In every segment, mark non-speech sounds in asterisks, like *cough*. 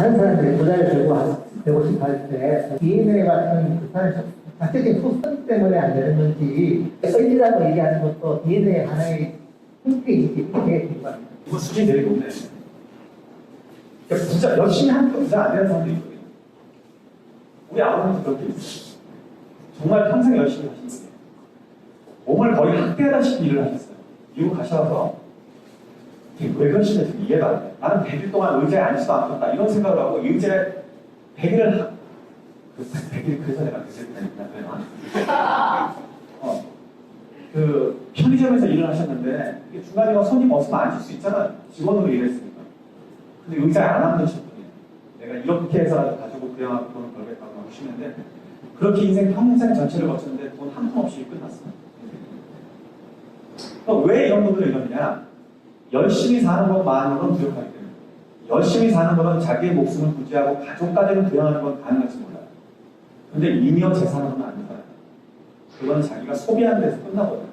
많은 사람들이 부자를 하- 되고 싶어 할 때, DNA 같은 그 사람 자체적인 소선 때문에 안 되는 건지, 의지라고 얘기하는 것도 DNA 하나의 형태이기 때문에. 이거 수준이 되게 높네. 그러니까 부자, 열심히 하는 부자 안 되는 사람도 있거든요. 우리 아버님도 그렇게 있어요. 정말 평생 열심히 하신 분이에요. 몸을 거의 학대하다시피 일을 하셨어요. 미국 가셔서 왜 그러시는지 이해가 안 돼. 나는 100일 동안 의자에 앉지도 않겠다. 이런 생각을 하고 의자에 100일을 하, 그 100일 그래서 내가 그 새끼 다녔나? *laughs* 어. 그 편의점에서 일을 하셨는데 중간에 막 손님 없으면 앉을 수 있잖아. 직원으로 일했으니까. 근데 의자에 안 앉으셨더니 내가 이렇게 해서라도 가지고 그냥 돈을 벌겠다고 하시는데 그렇게 인생 평생 전체를 거쳤는데 돈 한 푼 없이 끝났어요. 왜 이런 분들이 이러느냐? 열심히 사는 것만으로는 부족하기 때문에. 열심히 사는 것은 자기의 목숨을 부지하고 가족까지는 부양하는 건 가능할지 몰라요. 근데 이며 재산으로는 안 돼요. 그건 자기가 소비하는 데서 끝나거든요.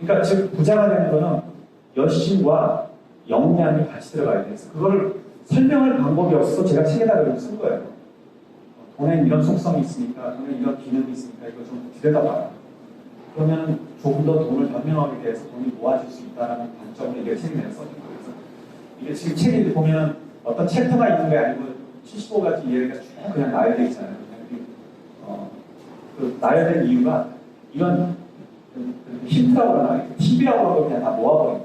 그러니까 즉 부자가 되는 거는 열심과 역량이 같이 들어가야 돼서 그걸 설명할 방법이 없어서 제가 책에다 그렇게 쓴 거예요. 돈에 이런 속성이 있으니까, 돈에 이런 기능이 있으니까 이거 좀 들여다봐라. 그러면 조금 더 돈을 변명하게 돼서 돈이 모아질 수 있다는 관점으로 이게 책이 내서. 그래서 이게 지금 책에 보면 어떤 챕터가 있는 게 아니고 75가지 이해가 쭉 그냥 나열되어 있잖아요. 어, 그 나열된 이유가 이런 그- 그 힌트라고 그러나 팁이라고 하고 그냥 다 모아버린.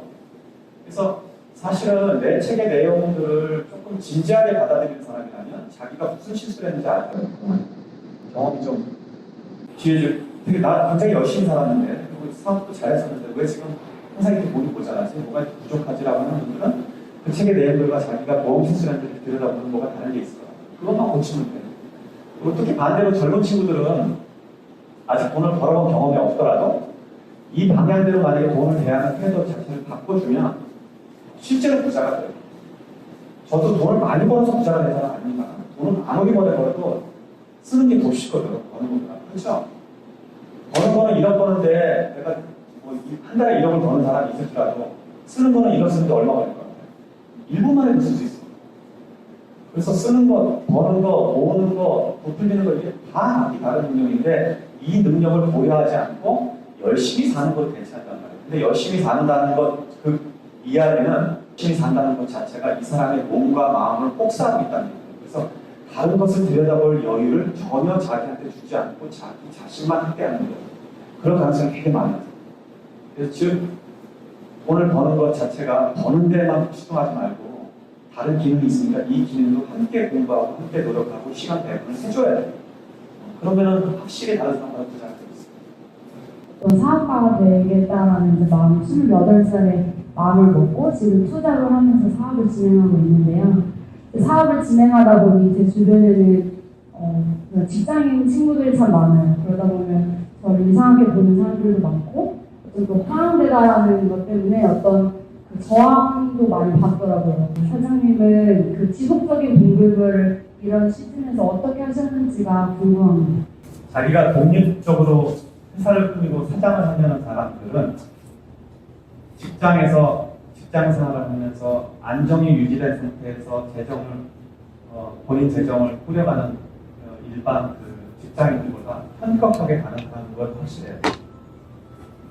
그래서 사실은 내 책의 내용들을 조금 진지하게 받아들이는 사람이라면 자기가 무슨 실수를 했는지 알 거예요. 경험이 좀 뒤에 되게 나 굉장히 열심히 살았는데 그리고 사업도 잘했었는데 왜 지금 항상 이렇게 돈이 모자라지 뭐가 이렇게 부족하지라고 하는 분들은 그 책의 내용들과 자기가 뭔 실수를 했는지 들여다보는 뭐가 다른 게 있어요. 그것만 고치면 돼요. 그리고 특히 반대로 젊은 친구들은 아직 돈을 벌어본 경험이 없더라도 이 방향대로 만약에 돈을 대하는 태도 자체를 바꿔주면 실제로 부자가 돼요. 저도 돈을 많이 벌어서 부자가 된 사람 아닙니다. 돈은 아무리 벌어 벌어도 쓰는 게 더 쉽거든요. 어느 분보다. 그렇죠? 버는 거는 1억 버는데 내가 뭐한 달에 1억을 버는 사람이 있을지라도 쓰는 거는 1억 쓰는데 얼마 걸릴 것 같아요? 1분 만에 쓸 수 있어요. 그래서 쓰는 거, 버는 거, 모으는 거, 부풀리는 거 이게 다 다른 능력인데 이 능력을 고려하지 않고 열심히 사는 것도 괜찮단 말이에요. 근데 열심히 산다는 것, 그 이하에는 열심히 산다는 것 자체가 이 사람의 몸과 마음을 혹사하고 있다는 거예요. 그래서 다른 것을 들여다볼 여유를 전혀 자기한테 주지 않고 자기 자신만 학대하는 거예요. 그런 가능성이 되게 많아요. 그래서 즉, 돈을 버는 것 자체가 버는 데만 집중하지 말고 다른 기능이 있으니까 이 기능도 함께 공부하고 함께 노력하고 시간 배분을 해줘야 돼요. 그러면은 확실히 다른 사람보다 부자가. 또 사업가가 되겠다라는 마음 28살에 마음을 먹고 지금 투자를 하면서 사업을 진행하고 있는데요. 사업을 진행하다 보니 제 주변에는 어, 직장인 친구들이 참 많아요. 그러다 보면 저를 이상하게 보는 사람들도 많고 좀또 화양되다라는 것 때문에 어떤 그 저항도 많이 받더라고요. 사장님은 그 지속적인 공급을 이런 시즌에서 어떻게 하셨는지가 궁금합니다. 자기가 독립적으로 회사를 꾸리고 사장을 하려는 사람들은 직장에서 직장 생활을 하면서 안정이 유지된 상태에서 재정을 어, 본인 재정을 꾸려가는 어, 일반 그 직장인들보다 현격하게 가능한 건 확실해요.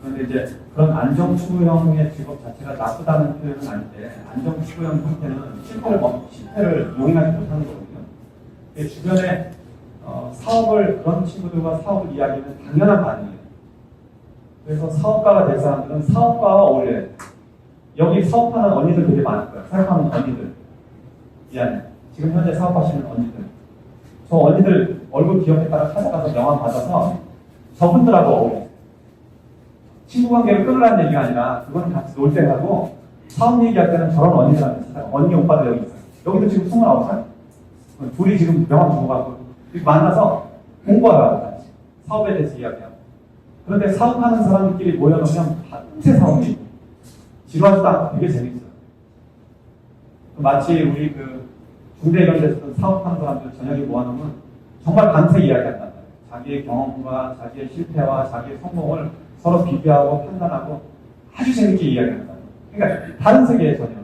그런데 이제 그런 안정 추구형의 직업 자체가 나쁘다는 표현은 아닌데 안정 추구형 형태는 실패를 멈- 실패를 용인하지 못하는 거거든요. 내 주변에 어, 사업을 그런 친구들과 사업을 이야기하면 당연한 반응이에요. 그래서 사업가가 될 사람들은 사업가와 어울려야 돼요. 여기 사업하는 언니들 되게 많을 거예요. 사업하는 언니들. 미안해. 지금 현재 사업하시는 언니들. 저 언니들 얼굴 기억했다가 찾아가서 명함 받아서 저분들하고 어울려요. 친구 관계를 끊으라는 얘기가 아니라 그건 같이 놀 때 하고 사업 얘기할 때는 저런 언니들한테 찾아가. 언니 오빠들 여기 있어요. 여기도 지금 29살. 둘이 지금 명함 주고 가고 만나서 공부하라고 같이 사업에 대해서 이야기하고 그런데 사업하는 사람들끼리 모여놓으면 밤새 사업이 지루하지도 않고 되게 재밌어요. 마치 우리 그 중대 이런 데서 사업하는 사람들 저녁에 모아놓으면 정말 밤새 이야기한단 말이에요. 자기의 경험과 자기의 실패와 자기의 성공을 서로 비교하고 판단하고 아주 재밌게 이야기한다. 그러니까 다른 세계에 전혀.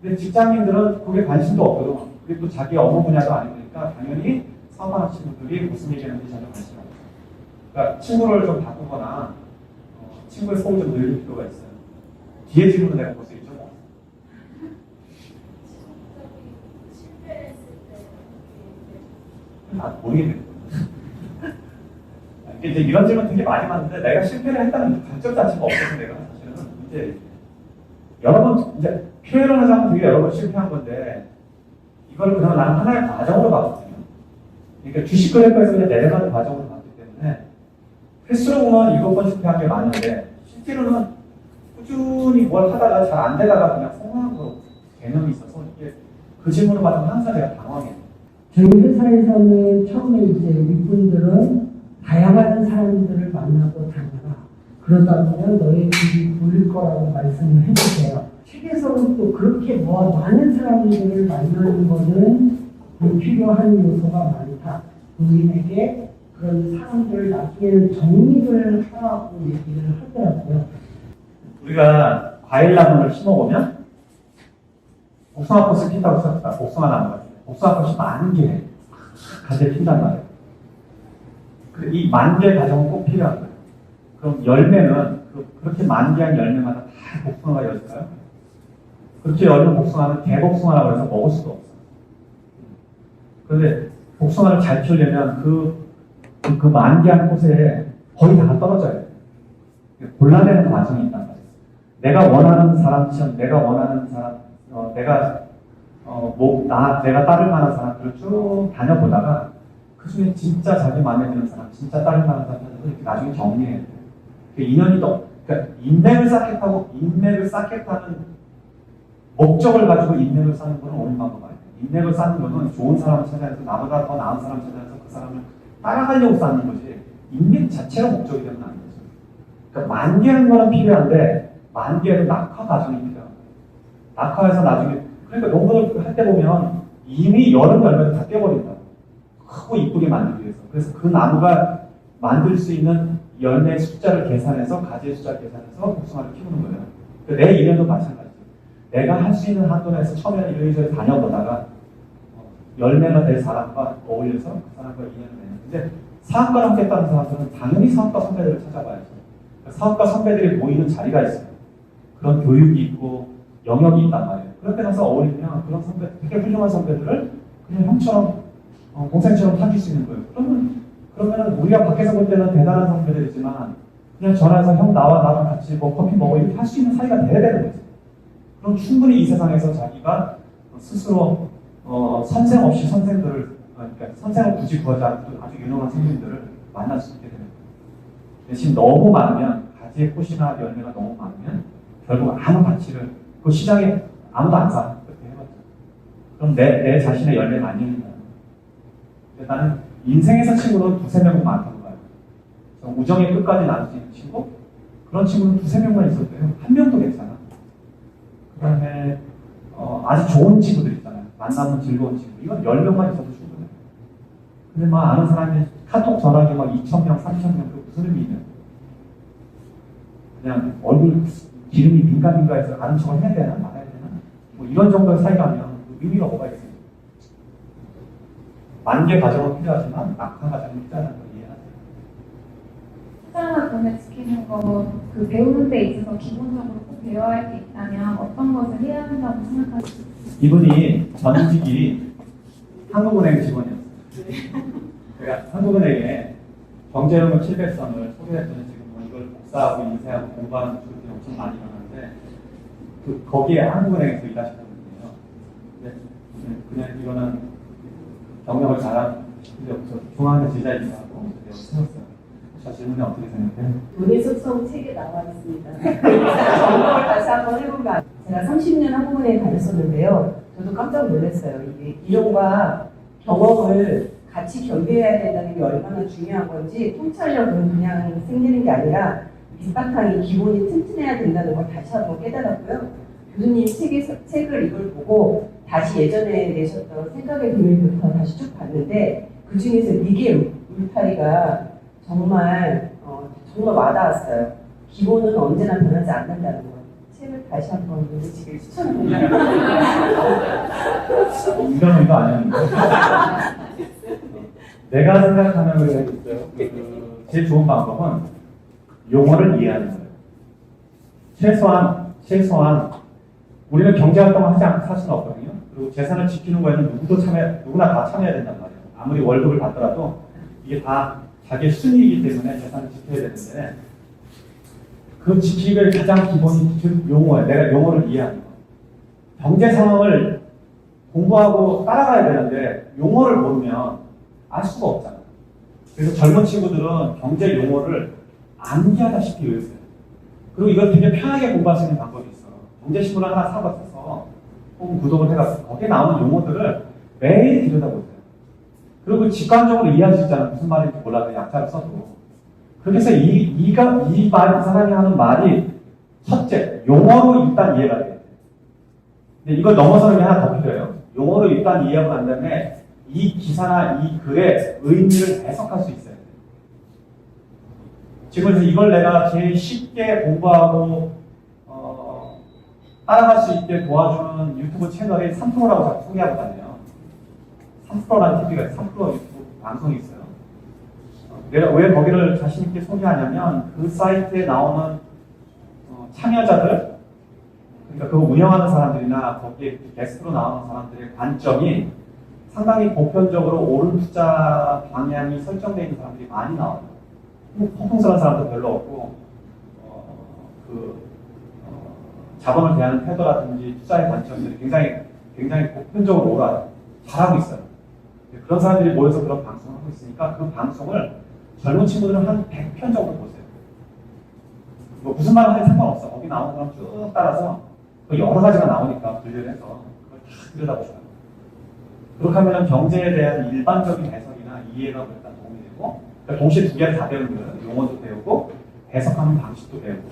근데 직장인들은 그게 관심도 없거든. 그리고 또 자기 업무 분야도 아니니까 당연히 사업하는 친구들이 무슨 얘기하는지 전혀 관심이 없어요. 그러니까 친구를 좀 바꾸거나 어, 친구의 속을 좀 늘릴 필요가 있어요. 뒤에 질문은 내가 볼수 있죠. 뭐. 아, 모르겠네. 아, 이제 이런 질문 되게 많이 받는데 내가 실패를 했다는 관점 자체가 없어서 내가 사실은 이제 여러 번 이제 표현을 하자면 되게 여러 번 실패한 건데 이걸 그냥 나는 하나의 과정으로 봤거든요. 그러니까 주식 그냥 내려가는 과정으로 봤기 때문에 횟수로 보면 일곱 번 실패한 게 많은데 실제로는 꾸준히 뭘 하다가 잘 안 되다가 그냥 성공한 거 개념이 있어서 이게 그 질문을 받으면 항상 제가 당황해요. 저희 회사에서는 처음에 이제 윗분들은 다양한 사람들을 만나고 다녀라. 그러다 보면 너의 길이 보일 거라고 말씀을 해주세요. 책에서는 또 그렇게 뭐 많은 사람들을 만나는 거는 불필요한 요소가 많다. 부인에게 그런 사람들을 나중에는 정립을 하라고 얘기를 하더라고요. 우리가 과일 나무를 심어보면 복숭아 꽃을 핀다고 생각합니다. 복숭아 나무 같은 복숭아 꽃이 만 개, 가지에 핀단 말이에요. 그이 만개 과정은 꼭 필요한 거예요. 그럼 열매는 그, 그렇게 만개한 열매마다 다 복숭아가 열릴까요? 그렇게 열린 복숭아는 대복숭아라고 해서 먹을 수가 없어요. 그런데 복숭아를 잘 키우려면 그, 그, 그 만개한 꽃에 거의 다 떨어져야 돼요. 골라내는 과정이 있단 말이에요. 내가 원하는 사람처럼 내가 원하는 사람, 어, 내가 어, 뭐, 나, 내가 따를 만한 사람들을 쭉 다녀보다가 그 중에 진짜 자기 마음에 드는 사람, 진짜 따를 만한 사람 찾아서 이렇게 나중에 정리해야 돼요. 그 인연이 또, 그러니까 인맥을 쌓겠다고 인맥을 쌓겠다는 목적을 가지고 인맥을 쌓는 거는 옳은 방법 아니에요. 인맥을 쌓는 거는 좋은 사람을 찾아서 나보다 더 나은 사람을 찾아서 그 사람을 따라가려고 쌓는 거지 인맥 자체가 목적이 되면 안 되죠. 그러니까 만개하는 거는 필요한데 만개는 낙화 거예요. 낙화해서 나중에 그러니까 농부를 할 때 보면 이미 여름 열매를 다 깨버린다. 크고 이쁘게 만들기 위해서. 그래서 그 나무가 만들 수 있는 열매 숫자를 계산해서 가지의 숫자를 계산해서 복숭아를 키우는 거예요. 그러니까 내 일년도 마찬가지죠. 내가 할 수 있는 한도 내에서 처음에는 이리저리 다녀보다가 어, 열매가 될 사람과 어울려서 그 사람과 인연을 맺는. 근데 사업가를 하겠다는 사람들은 당연히 사업가 선배들을 찾아봐야죠. 그러니까 사업가 선배들이 모이는 자리가 있어요. 그런 교육이 있고 영역이 있단 말이에요. 그렇게 가서 어울리면 그런 선배, 되게 훌륭한 선배들을 그냥 형처럼 어, 동생처럼 사귈 수 있는 거예요. 그러면 그러면은 우리가 밖에서 볼 때는 대단한 선배들이지만 그냥 전화해서 형 나와 나랑 같이 뭐 커피 먹어 이렇게 할 수 있는 사이가 돼야 되는 거죠. 그럼 충분히 이 세상에서 자기가 스스로 어, 선생 없이 선생들을 어, 그러니까 선생을 굳이 구하지 않고 아주 유능한 선생님들을 만날 수 있게 되는 거예요. 대신 너무 많으면 가지의 꽃이나 열매가 너무 많으면 결국 아무 가치를 그 시장에 아무도 안 사. 그렇게 해봤죠. 그럼 내, 내 자신의 열린다. 근데 나는 인생에서 친구는 두세 명은 많다고 봐요. 저 우정의 끝까지 나눌 수 있는 친구? 그런 친구는 두세 명만 있어도 돼요. 한 명도 괜찮아. 그 다음에 어, 아주 좋은 친구들 있잖아요. 만나면 즐거운 친구. 이건 열 명만 있어도 충분해. 근데 막 아는 사람이 카톡 전화기 막 2,000명, 3,000명, 그 무슨 의미 있냐. 그냥 얼굴 기름이 민감인가 해서 아는 척을 해야 되나 말아야 되나 뭐 이런 정도의 사이라면 그 의미가 뭐가 있어요? 만개 과정은 필요하지만 낙한 과정은 필요하다는 걸 이해하세요. 수장을 보내시키는 거, 그 배우는 데 있어서 기본적으로 꼭 배워야 할 게 있다면 어떤 것을 해야 한다고 생각하세요? 이분이 전직이 한국은행 직원이었어요. 그러니까 한국은행에 경제연금 700선을 소개했더 복사하고 인쇄하고 공부하는 분들이 엄청 많이 일어나는데 그 거기에 한국은행에서 일하시는 분이에요. 근데 그냥 이거는 경력을 잘한 중앙의 제자이기도 하고 세웠어요. 저 질문에 어떻게 생각해요? 돈의 속성 책에 나와 있습니다. *laughs* 점검을 다시 한번 해보면 제가 30년 한국은행에 다녔었는데요. 저도 깜짝 놀랐어요. 이게 이론과 경험을 같이 겸비해야 된다는 게 얼마나 중요한 건지 통찰력은 그냥 생기는 게 아니라 밑바탕이 기본이 튼튼해야 된다는 걸 다시 한번 깨달았고요. 교수님 책에서, 책을 이걸 보고 다시 예전에 내셨던 생각의 비밀부터 다시 쭉 봤는데 그 중에서 미개 울타리가 정말 어, 정말 와닿았어요. 기본은 언제나 변하지 않는다는 거. 책을 다시 한번 읽으시길 추천합니다. *laughs* 이런 의도 아니었는데. *laughs* 내가 생각하는 의가 있어요. 그, 제일 좋은 방법은 용어를 이해하는 거예요. 최소한, 최소한, 우리는 경제활동을 하지 않고 살 수는 없거든요. 그리고 재산을 지키는 거에는 누구도 참여, 누구나 다 참여해야 된단 말이에요. 아무리 월급을 받더라도 이게 다 자기의 순위이기 때문에 재산을 지켜야 되는데 그 지키기의 가장 기본이 즉 용어예요. 내가 용어를 이해하는 거. 경제 상황을 공부하고 따라가야 되는데 용어를 모르면 알 수가 없잖아. 그래서 젊은 친구들은 경제 용어를 암기하다시피 외우세요. 그리고 이걸 되게 편하게 공부할 수 있는 방법이 있어. 경제신문을 하나 사봐서 혹은 구독을 해가지고 거기에 나오는 용어들을 매일 들여다보세요. 그리고 직관적으로 이해할 수 있잖아. 무슨 말인지 몰라도 약자를 써도. 그래서 이, 이가, 이 말, 이 사람이 하는 말이 첫째, 용어로 일단 이해가 돼요. 근데 이걸 넘어서는 게 하나 더 필요해요. 용어로 일단 이해하고 난 다음에 이 기사나 이 글의 의미를 해석할 수 있어요. 지금 이걸 내가 제일 쉽게 공부하고 어, 따라갈 수 있게 도와주는 유튜브 채널이 3프로라고 자꾸 소개하고 다녀요. 3프로라는 TV가 3프로 유튜브 방송이 있어요. 어, 내가 왜 거기를 자신 있게 소개하냐면 그 사이트에 나오는 어, 참여자들 그러니까 그거 운영하는 사람들이나 거기에 게스트로 나오는 사람들의 관점이 상당히 보편적으로 옳은 투자 방향이 설정되어 있는 사람들이 많이 나와요. 허풍스러운 사람도 별로 없고 어, 그 어, 자본을 대하는 태도라든지 투자의 관점들이 굉장히 굉장히 보편적으로 옳아요. 잘하고 있어요. 그런 사람들이 모여서 그런 방송을 하고 있으니까 그 방송을 젊은 친구들은 한 100편 정도 보세요. 뭐 무슨 말을 하든 상관없어. 거기 나오는 사람 쭉 따라서 그 여러 가지가 나오니까 분류를 해서 그걸 다 들여다보셔요. 그렇게 하면 경제에 대한 일반적인 해석이나 이해가 일단 도움이 되고 그러니까 동시에 두 개를 다 배우는 거예요. 용어도 배우고 해석하는 방식도 배우고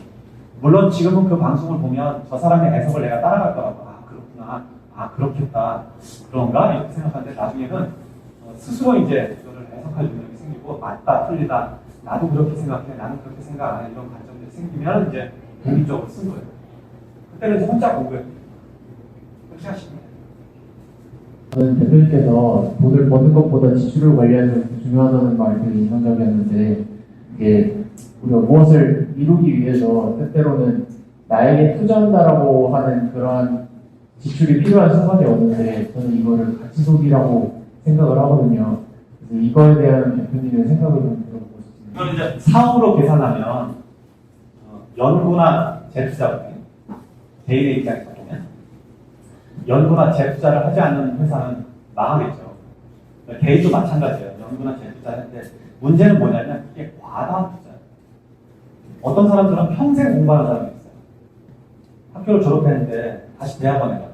물론 지금은 그 방송을 보면 저 사람의 해석을 내가 따라갈 거라고 아 그렇구나 아 그렇겠다 그런가 이렇게 생각하는데 나중에는 어, 스스로 이제 그거를 해석할 능력이 생기고 맞다 틀리다 나도 그렇게 생각해 나는 그렇게 생각 안 해 이런 관점들이 생기면 이제 독립적으로 쓴 거예요. 그때는 혼자 공부해요. 그렇게 하시면. 저는 대표님께서 돈을 버는 것보다 지출을 관리하는 것이 중요하다는 말이 되게 인상적이었는데 이게 우리가 무엇을 이루기 위해서 때때로는 나에게 투자한다라고 하는 그러한 지출이 필요한 순간이 오는데 저는 이거를 가치속이라고 생각을 하거든요. 그래서 이거에 대한 대표님의 생각을 좀 들어보고 싶습니다. 이걸 이제 사업으로 계산하면 어, 연구나 재투자거든요. 개인의 입장에서 연구나 재투자를 하지 않는 회사는 망하겠죠. 개인도 마찬가지예요. 연구나 재투자하는데 문제는 뭐냐면 이게 과다한 투자예요. 어떤 사람들은 평생 공부하는 사람이 있어요. 학교를 졸업했는데 다시 대학원에 가요.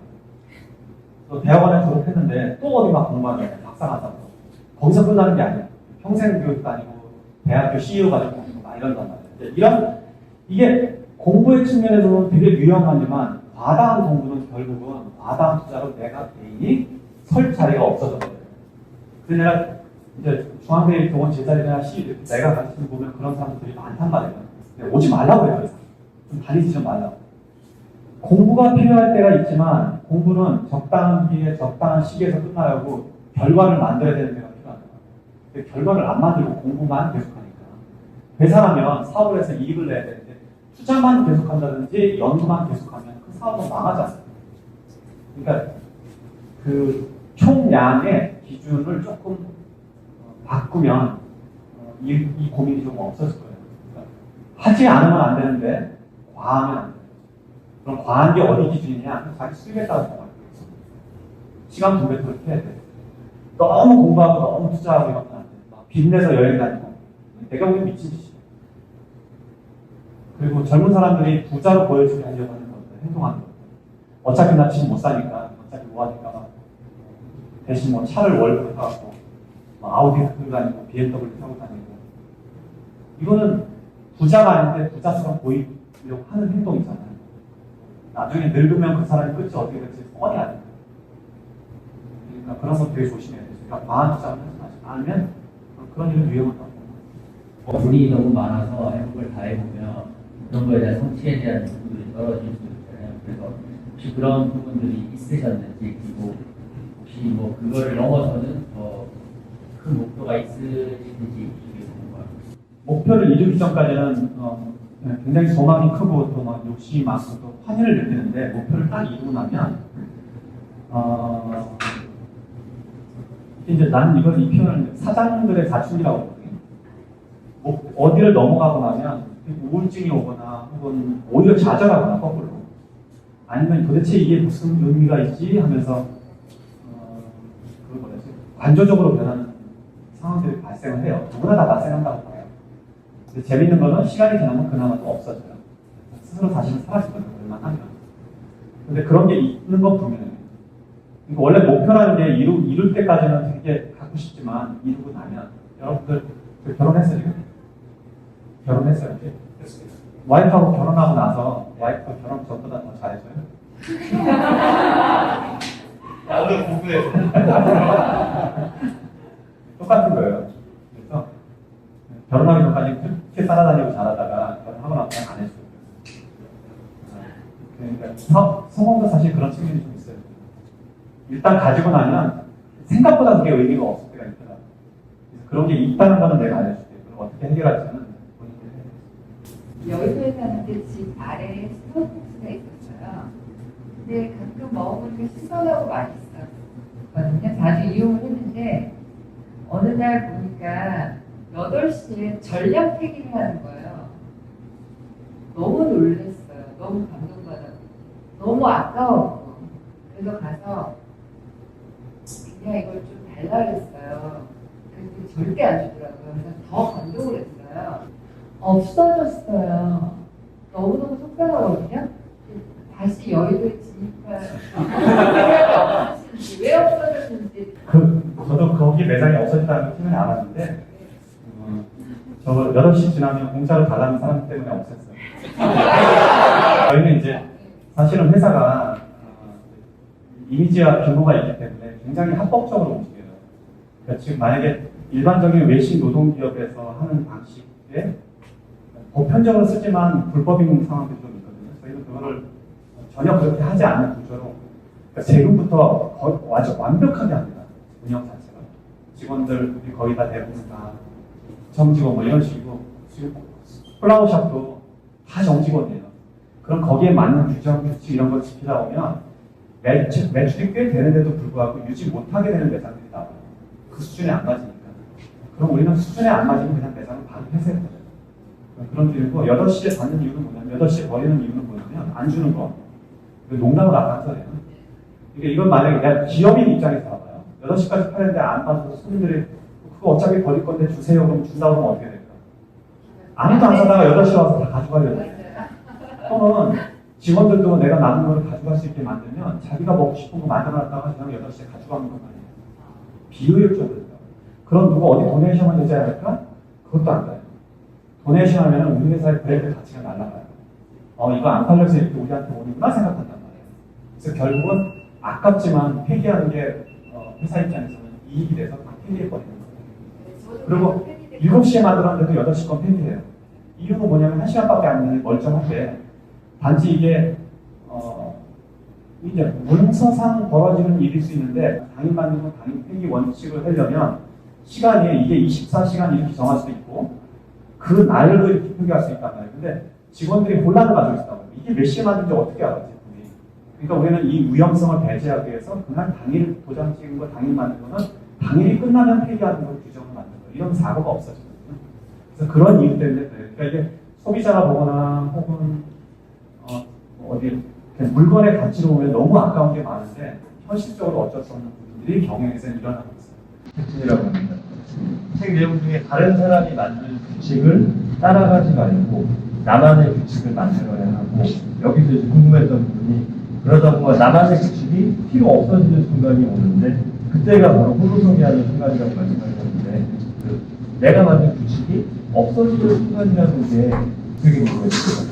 또 대학원에 졸업했는데 또 어디 막 공부하는. 박사 간다고. 거기서 끝나는 게 아니야. 평생 교육 다니고 대학교 CEO가 되고 막 이런단 말이에요. 이런 이게 공부의 측면에서는 되게 유용하지만 과다한 공부는 결국은 과다한 투자로 내가 개인이 설 자리가 없어져 버려요. 그래서 내가 이제 중앙대 동원 제자리나 시 내가 같이 보면 그런 사람들이 많단 말이에요. 오지 말라고 해요. 좀 다니지 좀 말라고. 공부가 필요할 때가 있지만 공부는 적당한 기회에 적당한 시기에서 끝나야 하고 결과를 만들어야 되는 때가 필요합니다. 결과를 안 만들고 공부만 계속하니까 회사라면 사업을 해서 이익을 내야 되는데 투자만 계속한다든지 연구만 계속하면 그 사업은 않습니까? 그러니까 그 총량의 기준을 조금 어, 바꾸면 어, 이, 이 고민이 좀 없어질 거예요. 그러니까 하지 않으면 안 되는데 과하면 안 돼요. 그럼 과한 게 어디 기준이냐? 자기 수익에 따라서 정할 거예요. 시간 분배 그렇게 해야 돼. 너무 공부하고 너무 투자하고 이러면 안 돼. 막 빚내서 여행 다니고 내가 보기엔 미친 짓이야. 그리고 젊은 사람들이 부자로 보여주게 하려고 하는 행동하는 것들. 어차피 나 지금 못 사니까, 어차피 뭐 하니까 막 대신 뭐 차를 월급을 사갖고 뭐 아우디 끌고 다니고 BMW 타고 다니고 이거는 부자가 아닌데 부자처럼 보이려고 하는 행동이잖아요. 나중에 늙으면 그 사람이 끝이 어떻게 될지 뻔히 아니까 그러니까 그런 거 되게 조심해야 돼요. 그러니까 과한 투자를 하지 않으면 그런 일은 위험하다고. 돈이 너무 많아서 행복을 다 해보면 그런 거에 대한 성취에 대한 욕구들이 떨어질 수. 그래서 혹시 그런 부분들이 있으셨는지 그리고 혹시 뭐 그거를 넘어서는 더큰 목표가 있으신지. 목표를 이루기 전까지는 어, 굉장히 소망이 크고 또 막 욕심이 많고 또 환희를 느끼는데 목표를 딱 이루고 나면 어, 이제 나는 이걸 이 표현을 사장들의 사춘기라고 하거든요. 뭐, 어디를 넘어가고 나면 우울증이 오거나 혹은 오히려 좌절하거나 거꾸로 아니면 도대체 이게 무슨 의미가 있지 하면서 어, 그걸 뭐라지 관조적으로 변하는 상황들이 발생을 해요. 누구나 다 발생한다고 봐요. 근데 재밌는 거는 시간이 지나면 그나마 또 없어져요. 스스로 자신을 사라지거든요. 얼마나 하면. 근데 그런 게 있는 건 분명해요. 그러니까 원래 목표라는 게 이루, 이룰 때까지는 되게 갖고 싶지만 이루고 나면 여러분들 그 결혼했어요 지금? 결혼했어요 이제? 와이프하고 결혼하고 나서 와이프가 결혼 전보다 더 잘해줘요? 오늘 공부해서 *laughs* 똑같은 거예요. 그래서 결혼하기 전까지 그렇게 따라다니고 잘하다가 결혼하고 나서 안 해줘요. 그러니까 성, 성공도 사실 그런 측면이 좀 있어요. 일단 가지고 나면 생각보다 그게 의미가 없을 때가 있더라고요. 그래서 그런 게 있다는 거는 내가 알려줄게. 그럼 어떻게 해결할지는 여의도에 사는데 집 아래에 스타벅스가 있었어요. 근데 가끔 먹어보니까 신선하고 맛있었거든요. 자주 이용을 했는데 어느 날 보니까 8시에 전량 폐기를 하는 거예요. 너무 놀랐어요. 너무 감동받았고 너무 아까웠고 그래서 가서 그냥 이걸 좀 달라 그랬어요. 근데 절대 안 주더라고요. 그래서 더 감동을 했어요. 없어졌어요. 너무너무 속상하거든요. 다시 여의도에 진입할 생각이 없으신지, 왜 없어졌는지. 그, 저도 거기 매장이 없어졌다는 걸 처음에 알았는데, 어, 저 8시 지나면 공짜로 달라는 사람 때문에 없었어요. *laughs* 저희는 이제 사실은 회사가 어, 이미지와 규모가 있기 때문에 굉장히 합법적으로 움직여요. 그러니까 지금 만약에 일반적인 외식 노동기업에서 하는 방식에 보편적으로 쓰지만 불법인 상황들이 좀 있거든요. 저희는 그거를 전혀 그렇게 하지 않는 구조로 그러니까 거의 완전 완벽하게 합니다. 운영 자체가. 직원들 거의 다 대부분 다 정직원 뭐 이런 지금 플라워샵도 다 정직원이에요. 그럼 거기에 맞는 규정, 규칙 이런 걸 지키다 보면 매출, 매출이 꽤 되는데도 불구하고 유지 못하게 되는 매장들이 나와요. 그 수준에 안 맞으니까. 그럼 우리는 수준에 안 맞으면 그냥 매장을 바로 폐쇄해버려요. 그런 일이고 8시에 받는 이유는 뭐냐면 8시에 버리는 이유는 뭐냐면 안 주는 거. 그 농담으로 아까 한소리예요. 이게 이건 만약에 내가 기업인 입장에서 봐봐요. 8시까지 파는데 안 받아서 손님들이 그거 어차피 버릴 건데 주세요. 그럼 준다고 하면 어떻게 될까? 아무도 안 사다가 8시 와서 다 가져가려고 해. 또는 직원들도 내가 남은 걸 가져갈 수 있게 만들면 자기가 먹고 싶은 거 만들어놨다가 그냥 8시에 가져가는 거 아니에요. 비효율적이죠. 그럼 누가 어디 도네이션을 내지 않을까? 그것도 안 돼요. 도네이션 하면 우리 회사의 브랜드 가치가 날아가요. 어, 이거 안 팔려서 이렇게 우리한테 오는구나 생각한단 말이에요. 그래서 결국은 아깝지만 폐기하는 게 어, 회사 입장에서는 이익이 돼서 다 폐기해버리는 거예요. 그리고 7시에 만들었는데도 8시 건 폐기해요. 이유는 뭐냐면 1시간밖에 안 되는 멀쩡한데 단지 이게 어, 이제 문서상 벌어지는 일일 수 있는데 당일 만들고 당일 폐기 원칙을 하려면 시간이 이게 24시간 이렇게 정할 수도 있고 그 날로 이렇게 표기할 수 있단 말이에요. 근데 직원들이 혼란을 가지고 있다고 해요. 이게 몇 시에 만든지 어떻게 제품이. 그러니까 우리는 이 위험성을 배제하기 위해서 그날 당일 도장 찍은 거 당일 만든 거는 당일이 끝나면 폐기하는 걸 규정을 만든 거예요. 이런 사고가 없어지거든요. 그래서 그런 이유 때문에 그래요. 그러니까 이게 소비자가 보거나 혹은 어, 뭐 어디 물건의 가치로 보면 너무 아까운 게 많은데 현실적으로 어쩔 수 없는 부분들이 경영에서 일어나고 있어요. 핵심이라고 합니다. 책 내용 중에 다른 사람이 만든 규칙을 따라가지 말고 나만의 규칙을 만들어야 하고 여기서 이제 궁금했던 부분이 그러다 보면 나만의 규칙이 필요 없어지는 순간이 오는데 그때가 바로 홀로서기하는 순간이라고 말씀하셨는데 그 내가 만든 규칙이 없어지는 순간이라는 게 되게 궁금했어요.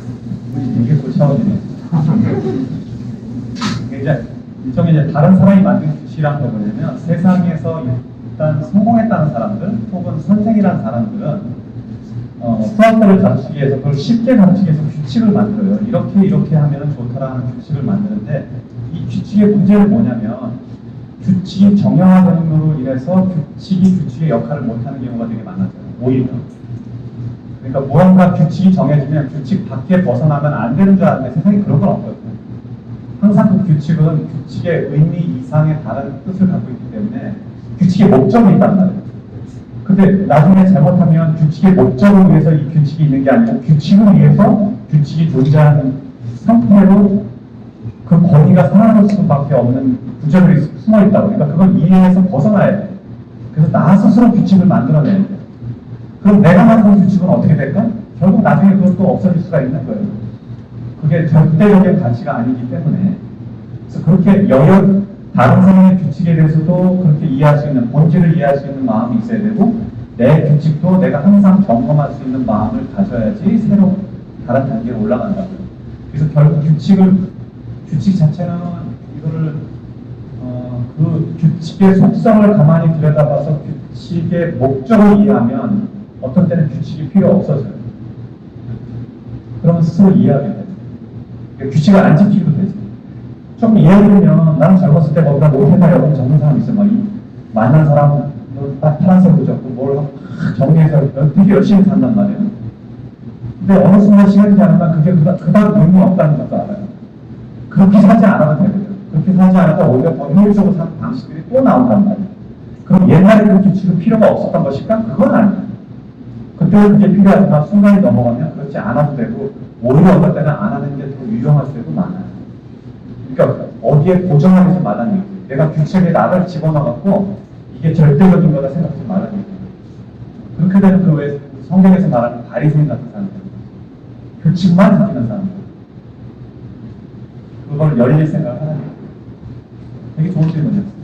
우리 이게 또 차원이네요. *laughs* 이제 일종의 이제 다른 사람이 만든 규칙이란 게 뭐냐면 세상에서 일단 성공했다는 사람들 혹은 선생이라는 사람들은 어, 수학들을 가르치기 위해서 그걸 쉽게 가르치기 위해서 규칙을 만들어요. 이렇게 이렇게 하면 좋다라는 규칙을 만드는데 이 규칙의 문제는 뭐냐면 규칙이 정형화됨으로 인해서 규칙이 규칙의 역할을 못하는 경우가 되게 많아져요. 오히려. 그러니까 무언가 규칙이 정해지면 규칙 밖에 벗어나면 안 되는 줄 아는데 세상에 그런 건 없거든요. 항상 그 규칙은 규칙의 의미 이상의 다른 뜻을 갖고 있기 때문에 규칙의 목적이 있단 말이에요. 근데 나중에 잘못하면 규칙의 목적을 위해서 이 규칙이 있는 게 아니고 규칙을 위해서 규칙이 존재하는 상태로 그 권위가 사라질 수밖에 없는 구조들이 숨어 있다고. 그러니까 그걸 이해해서 벗어나야 돼. 그래서 나 스스로 규칙을 만들어내야 돼. 그럼 내가 만든 규칙은 어떻게 될까? 결국 나중에 그것도 없어질 수가 있는 거예요. 그게 절대적인 가치가 아니기 때문에. 그래서 그렇게 여러 다른 사람의 규칙에 대해서도 그렇게 이해할 수 있는 본질을 이해할 수 있는 마음이 있어야 되고 내 규칙도 내가 항상 점검할 수 있는 마음을 가져야지 새로 다른 단계로 올라간다고요. 그래서 결국 규칙을 규칙 자체는 이거를 어, 그 규칙의 속성을 가만히 들여다봐서 규칙의 목적을 이해하면 어떤 때는 규칙이 필요 없어져요. 그러면 스스로 이해하게 돼요. 그러니까 규칙을 안 지키도 되죠. 좀 예를 들면 나는 젊었을 때 거기다 못해다 여러분 적는 사람 있어요. 막 이, 만난 사람 딱 파란색도 적고 뭘 정리해서 되게 열심히 산단 말이에요. 근데 어느 순간 시간이 지나면 그게 그다- 그다음 의미 없다는 것도 알아요. 그렇게 사지 않아도 되거든. 그렇게 사지 않아도 오히려 더 효율적으로 사는 방식들이 또 나온단 말이에요. 그럼 옛날에 그 규칙은 필요가 없었던 것일까? 그건 아니에요. 그때는 그게 필요하지만 순간이 넘어가면 그렇지 않아도 되고 오히려 어떨 때는 안 하는 게 더 유용할 때도 많아요. 그러니까 어디에 고정하지 말라는 얘기예요. 내가 규칙에 나를 집어넣어갖고 이게 절대적인 거다 생각하지 말라는 얘기예요. 그렇게 되면 그왜 성경에서 말하는 바리새인 같은 사람들 규칙만 지키는 사람들 그걸 열릴 생각을 하는 거예요. 되게 좋은 질문이었어요.